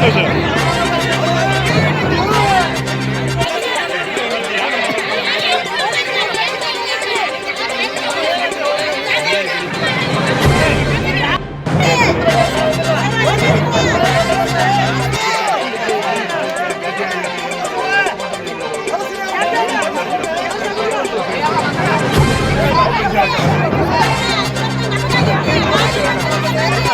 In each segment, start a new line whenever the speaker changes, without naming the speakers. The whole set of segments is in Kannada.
சந்தோஷம் Yeah.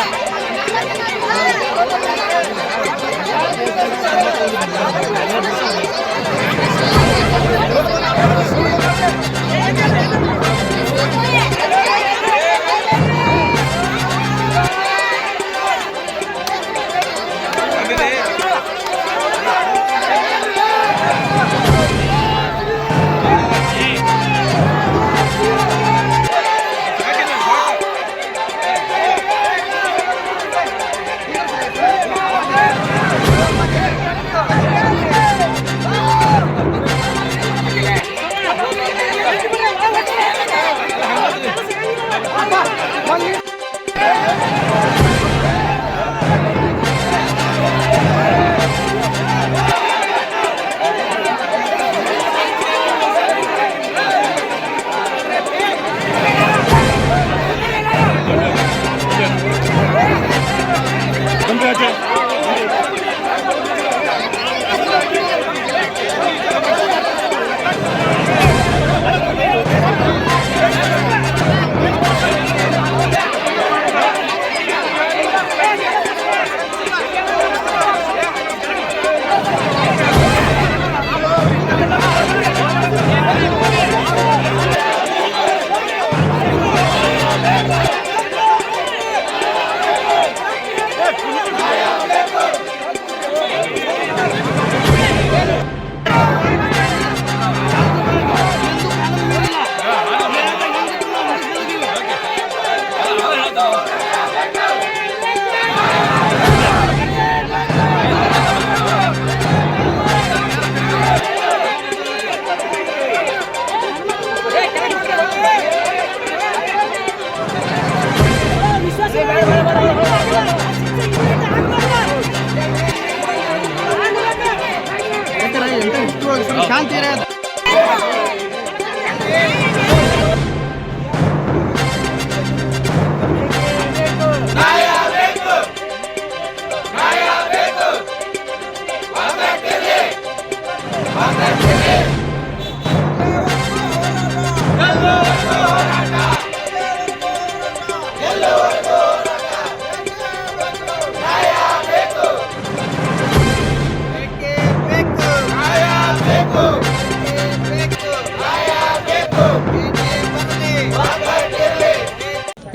ಶಾಂತಿ ಇರೋದು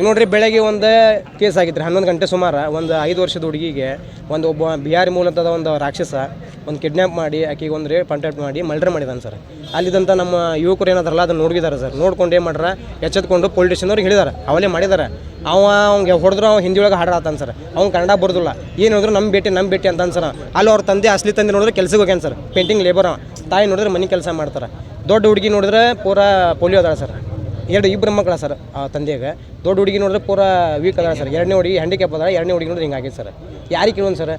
ನೋಡ್ರಿ ಬೆಳಗ್ಗೆ ಒಂದು ಕೇಸ್ ಆಗಿತ್ತು ಹನ್ನೊಂದು ಗಂಟೆ ಸುಮಾರು ಒಂದು ಐದು ವರ್ಷದ ಹುಡುಗಿಗೆ ಒಂದು ಒಬ್ಬ ಬಿಹಾರಿ ಮೂಲತದ ಒಂದು ರಾಕ್ಷಸ ಒಂದು ಕಿಡ್ನ್ಯಾಪ್ ಮಾಡಿ ಆಕೆಗೆ ಒಂದು ರೇಟ್ ಕಾಂಟ್ಯಾಕ್ಟ್ ಮಾಡಿ ಮರ್ಡರ್ ಮಾಡಿದಾನೆ ಸರ್ ಅಲ್ಲಿದ್ದಂಥ ನಮ್ಮ ಯುವಕರು ಏನಾದ್ರಲ್ಲ ಅದನ್ನು ನೋಡಿದಾರೆ ಸರ್ ನೋಡ್ಕೊಂಡು ಏನು ಮಾಡ್ರ, ಎಚ್ಚೆತ್ಕೊಂಡು ಪೊಲೀಸ್ ಸ್ಟೇಷನ್ದವ್ರಿಗೆ ಹೇಳಿದಾರೆ. ಅವಲೇ ಮಾಡಿದಾರೆ. ಅವ ಅವ್ಗೆ ಹೊಡೆದ್ರು, ಅವ್ನು ಹಿಂದಿ ಒಳಗೆ ಹಾಡಾತಾನೆ ಸರ್ ಅವ್ನು ಕನ್ನಡ ಬರೋದಿಲ್ಲ. ಏನು ಹೇಳಿದ್ರು ನಮ್ಮ ಭೇಟಿ ನಮ್ಮ ಭೇಟಿ ಅಂತ ಸರ್ ಅಲ್ಲಿ ಅವ್ರ ತಂದೆ, ಅಸಲಿ ತಂದೆ ನೋಡಿದ್ರೆ ಕೆಲ್ಸಕ್ಕೆ ಹೋಗ್ಯಾನ ಸರ್ ಪೇಂಟಿಂಗ್ ಲೇಬರ್ ತಾಯಿ ನೋಡಿದ್ರೆ ಮನೆ ಕೆಲಸ ಮಾಡ್ತಾರೆ. ದೊಡ್ಡ ಹುಡುಗಿ ನೋಡಿದ್ರೆ ಪೂರಾ ಪೋಲಿಯೋ ಅದಾಳೆ ಸರ್ ಎರಡು ಇಬ್ಬರು ಮಕ್ಕಳ ಸರ್, ಆ ತಂದೆಗೆ. ದೊಡ್ಡ ಹುಡುಗಿ ನೋಡಿದ್ರೆ ಪೂರಾ ವೀಕ್ ಅದ ಸರ್. ಎರಡನೇ ಹುಡುಗಿ ಹ್ಯಾಂಡಿಕ್ಯಾಪ್ ಅದಾಳ, ಎರಡನೇ ಹುಡುಗಿ ನೋಡಿದ್ರೆ ಹಿಂಗಾಗಿದೆ ಸರ್. ಯಾರಿಗೆ ಕೇಳೋನ್ ಸರ್?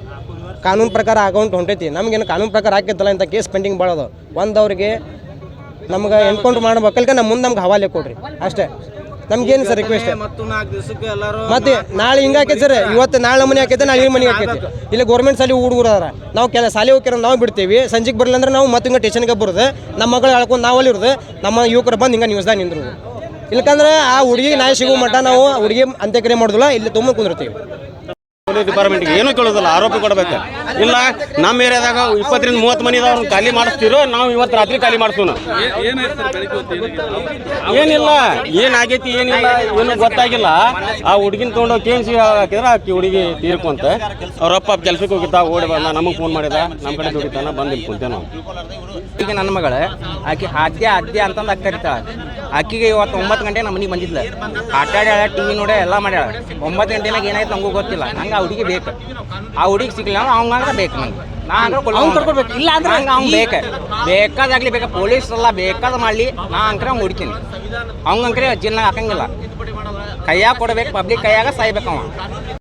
ಕಾನೂನು ಪ್ರಕಾರ ಅಕೌಂಟ್ ಹೊಂಟೈತಿ. ನಮಗೇನು ಕಾನೂನು ಪ್ರಕಾರ ಹಾಕಿತ್ತಲ್ಲ ಇಂಥ ಕೇಸ್ ಪೆಂಡಿಂಗ್ ಬಾಳೋದು ಒಂದು ಅವ್ರಿಗೆ ನಮ್ಗೆ ಎನ್ಕೌಂಟ್ರ್ ಮಾಡ್ಬೇಕಲ್ಕ ನಮ್ಮ ಮುಂದೆ ನಮ್ಗೆ ಹವಾಲೆ ಕೊಡ್ರಿ. ಅಷ್ಟೇ. ನಮ್ಗೇನು ಸರ್ ರಿಕ್ವೆಸ್ಟ್
ಮತ್ತು
ನಾಳೆ ಹಿಂಗೆ ಹಾಕೈತೆ ಸರ್. ಇವತ್ತು ನಾಳೆ ಮನೆ ಹಾಕೈತೆ ನಾಳೆ ಮನೆ ಹಾಕೈತೆ ಇಲ್ಲಿ ಗೌರ್ಮೆಂಟ್ ಸಾಲಿ ಹುಡುಗರು ಅದಾರ. ನಾವು ಕೆಲ ಸಾಲಿ ಹೋಗಿರೋ ನಾವು ಬಿಡ್ತೀವಿ. ಸಂಜೆಗೆ ಬರಲಿಲ್ಲ ಅಂದ್ರೆ ನಾವು ಮತ್ತೆ ಹಿಂಗೆ ಟೇಷನ್ಗೆ ಬರೋದು. ನಮ್ಮ ಮಗಳು ಹೇಳ್ಕೊಂಡು ನಾವು ಅಲ್ಲಿ ಇರೋದು. ನಮ್ಮ ಯುವಕರು ಬಂದು ಹಿಂಗೆ ನ್ಯೂಸ್ದಾಗ ನಿಂದ್ರು. ಇಲ್ಕಂದ್ರೆ ಆ ಹುಡುಗಿ ನಾಯಿ ಸಿಗೋ ಮಟ್ಟ ನಾವು ಹುಡುಗಿ ಅಂತ್ಯಕ್ರಿಯೆ ಮಾಡೋದಿಲ್ಲ ಇಲ್ಲಿ ತುಂಬ ಕುಂದಿರ್ತೀವಿ.
ಪೊಲೀಸ್ ಡಿಪಾರ್ಟ್ಮೆಂಟ್ಗೆ ಏನೂ ಕೇಳೋದಿಲ್ಲ, ಆರೋಪಿ ಕೊಡಬೇಕು. ಇಲ್ಲ, ನಮ್ಮ ಏರಿಯಾದಾಗ ಇಪ್ಪತ್ತರಿಂದ ಮೂವತ್ತು ಮನೆ ಅವ್ರನ್ನ ಖಾಲಿ ಮಾಡಿಸ್ತಿರೋ, ನಾವು ಇವತ್ತು ರಾತ್ರಿ ಖಾಲಿ ಮಾಡಿಸೋಣ. ಏನಿಲ್ಲ, ಏನಾಗೈತಿ, ಏನಿಲ್ಲ, ಏನು ಗೊತ್ತಾಗಿಲ್ಲ. ಆ ಹುಡುಗಿನ ತೊಗೊಂಡು ಕೆ ಎಂ ಸಿ ಹಾಕಿದ್ರೆ ಆಕಿ ಹುಡುಗಿ ತೀರ್ಕೊಂತ. ಅವ್ರಪ್ಪ ಕೆಲ್ಸಕ್ಕೆ ಹೋಗಿದ್ದ, ಓಡಿ ಬಂದ, ನಮಗೆ ಫೋನ್ ಮಾಡಿದ ನಮ್ಮ ಕಡೆ ದುಡಿತಾನ, ಬಂದು ಇಲ್ಲಿ ನಾವು
ಈಗ ನನ್ನ ಮಗಳ, ಆಕೆ ಆದ್ಯ ಆದ್ಯ ಅಂತಂದು ಅಕ್ಕರಿತ ಕರಿತಾಳ ಆಕಿಗೆ ಇವತ್ತು ಒಂಬತ್ತು ಗಂಟೆ ನಮ್ಮ ಮನೆಗೆ ಬಂದಿದ್ಲ. ಆಟ ಆಡ್ಯಾಳ ಟಿ ವಿ ನೋಡ್ಯಾಳ, ಎಲ್ಲ ಮಾಡ್ಯಾಳ. ಒಂಬತ್ತು ಗಂಟೆನಾಗ ಏನಾಯ್ತು ನಮಗೂ ಗೊತ್ತಿಲ್ಲ. ಆ ಹುಡುಗಿ ಬೇಕು. ಆ ಹುಡುಗಿ ಸಿಗ್ಲಿಲ್ಲ ಅಂದ್ರೆ ಅವಂಗ ಬೇಕು ನಂಗೆ ನಾನು ಅಂದ್ರೆ ಅವ್ನು ಕರ್ಕೊಡ್ಬೇಕು. ಇಲ್ಲ ಅಂದ್ರೆ ಹಂಗೆ ಅವ್ನು ಬೇಕು. ಬೇಕಾದಾಗ್ಲಿ ಬೇಕಾ ಪೊಲೀಸ್ ಎಲ್ಲ ಬೇಕಾದ ಮಾಡಲಿ. ನಾ ಅಂಕರೆ ಅವ್ನು ಹುಡುಕಿನಿ ಅವ್ನ ಅಂಕರೆ ಜಿಲ್ನಾಗ ಹಾಕಂಗಿಲ್ಲ. ಕೈಯಾಗ ಕೊಡ್ಬೇಕು ಪಬ್ಲಿಕ್ ಕೈಯಾಗ ಸಾಯ್ಬೇಕು ಅವ